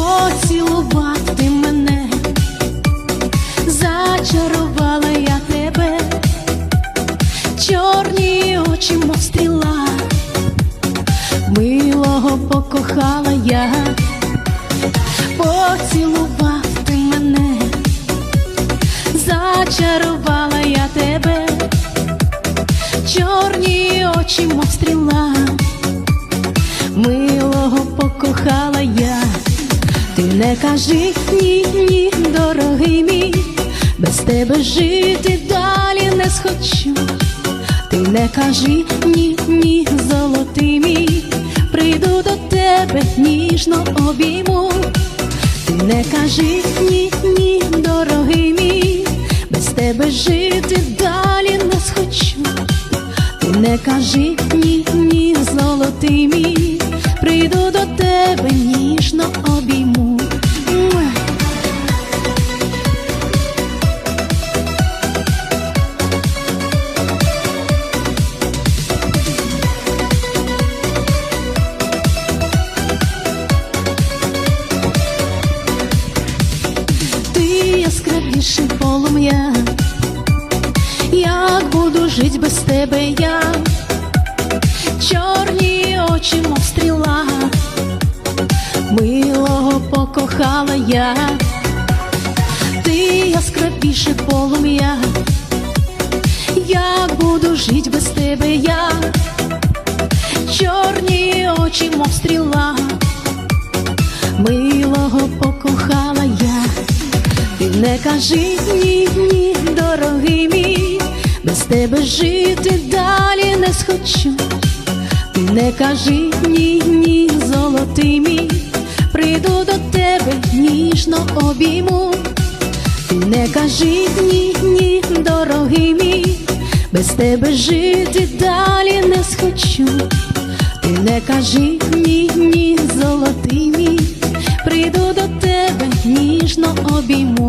поцілувати мене, зачарувала я тебе, чорні очі, мов стріла, милого покохала я, поцілував ти мене, зачарувала я тебе, чорні очі, мов стріла. Милого покохала я, ти не кажи ні, ні, дорогий мій, без тебе жити далі не схочу. Ти не кажи ні, ні, золотий мій, прийду до тебе ніжно обійму. Ти не кажи ні, ні, дорогий мій, без тебе жити далі не схочу. Ти не кажи ні, ні, золотий мій, яскравіший полум'я, як буду жить без тебе я, чорні очі, мов стріла, милого покохала я, ти яскравіше полум'я, як буду жить без тебе я, чорні очі, мов стріла, не кажи ні, ні, дорогий мій, без тебе жити далі не схочу. Ти не кажи ні, ні, золотий мій, прийду до тебе ніжно обійму. Ти не кажи ні, ні, дорогий мій, без тебе жити далі не схочу. Ти не кажи ні, ні, золотий мій, прийду до тебе ніжно обійму.